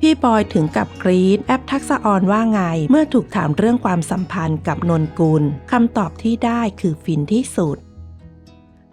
พี่บอยถึงกับกรีดแอปทักษะออนว่าไง เมื่อถูกถามเรื่องความสัมพันธ์กับนนกุลคำตอบที่ได้คือฟินที่สุด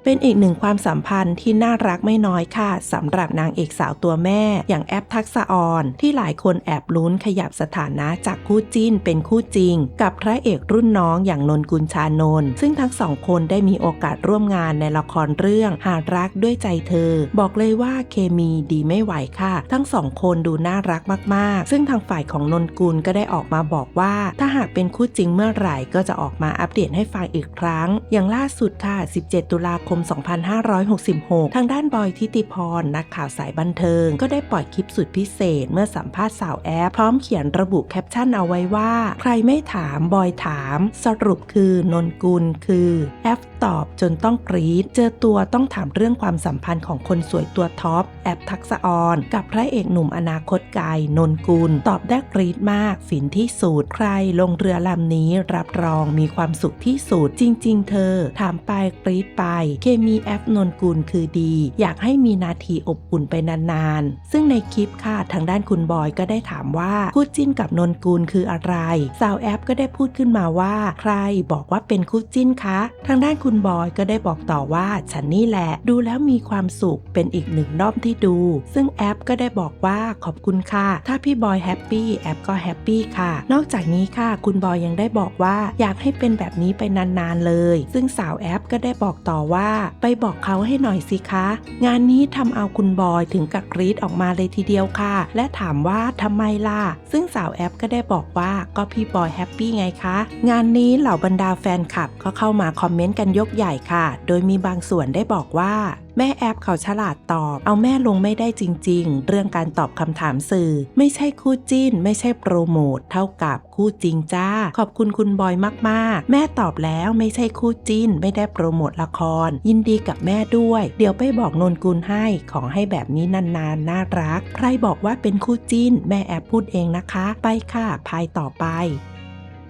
เป็นอีกหนึ่งความสัมพันธ์ที่น่ารักไม่น้อยค่ะสำหรับนางเอกสาวตัวแม่ อย่างแอปทักษะออน ที่หลายคนแอบลุ้นขยับสถานะจากคู่จิ้นเป็นคู่จริง กับพระเอกรุ่นน้องอย่างนนกุลชานนท์ซึ่งทั้งสองคนได้มีโอกาสร่วมงานในละครเรื่องหารักด้วยใจเธอ บอกเลยว่าเคมีดีไม่ไหวค่ะ ทั้งสองคนดูน่ารักมากๆ ซึ่งทางฝ่ายของนนกุลก็ได้ออกมาบอกว่า ถ้าหากเป็นคู่จริงเมื่อไหร่ก็จะออกมาอัปเดตให้ฟังอีกครั้ง อย่างล่าสุดค่ะ 17 ตุลาคม2566 ทางด้านบอยทิติพร นักข่าวสายบันเทิง ก็ได้ปล่อยคลิปสุดพิเศษ เมื่อสัมภาษณ์สาวแอปพร้อมเขียนระบุแคปชั่นเอาไว้ว่า ใครไม่ถามบอยถาม สรุปคือนนกุลคือแอปตอบจนต้องกรีดเจอตัวต้องถามเรื่องความสัมพันธ์ของคนสวยตัวท็อปแอปทักษออน กับพระเอกหนุ่มอนาคตไกลนนกุล ตอบได้กรีดมากฝินที่สุดใครลงเรือลำนี้รับรองมีความสุขที่สุดจริง ๆ เธอ ถามไปกรีดไปเคมีแอปนนกุลคือดี อยากให้มีนาทีอบอุ่นไปนานๆ ซึ่งในคลิปค่ะทางด้านคุณบอยก็ได้ถามว่าคู่จิ้นกับนนกุลคืออะไรสาวแอปก็ได้พูดขึ้นมาว่า ใครบอกว่าเป็นคู่จิ้นคะ ทางด้านคุณบอยก็ได้บอกต่อว่า ฉันนี่แหละดูแล้วมีความสุขเป็นอีกหนึ่งรอบที่ดู ซึ่งแอปก็ได้บอกว่าขอบคุณค่ะ ถ้าพี่บอยแฮปปี้แอปก็แฮปปี้ค่ะ นอกจากนี้ค่ะ คุณบอยยังได้บอกว่าอยากให้เป็นแบบนี้ไปนานๆเลย ซึ่งสาวแอปก็ได้บอกต่อว่าไปบอกเขาให้หน่อยสิคะ งานนี้ทำเอาคุณบอยถึงกับกรีดออกมาเลยทีเดียวค่ะ และถามว่าทำไมล่ะ ซึ่งสาวแอปก็ได้บอกว่าก็พี่บอยแฮปปี้ไงคะ งานนี้เหล่าบรรดาแฟนคลับก็เข้ามาคอมเมนต์กันยกใหญ่ค่ะ โดยมีบางส่วนได้บอกว่าแม่แอปเขาฉลาดตอบ เอาแม่ลงไม่ได้จริง ๆ เรื่องการตอบคำถามสื่อ ไม่ใช่คู่จิ้น ไม่ใช่โปรโมทเท่ากับคู่จริงจ้า ขอบคุณคุณบอยมากๆ แม่ตอบแล้วไม่ใช่คู่จิ้น ไม่ได้โปรโมทละคร ยินดีกับแม่ด้วย เดี๋ยวไปบอกนนกุลให้ขอให้แบบนี้นานๆน่ารัก ใครบอกว่าเป็นคู่จิ้น แม่แอปพูดเองนะคะ ไปค่ะพายต่อไป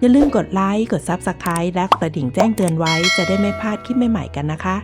อย่าลืมกดไลค์ กด Subscribe และกระดิ่งแจ้งเตือนไว้จะได้ไม่พลาดคลิปใหม่ๆกันนะคะ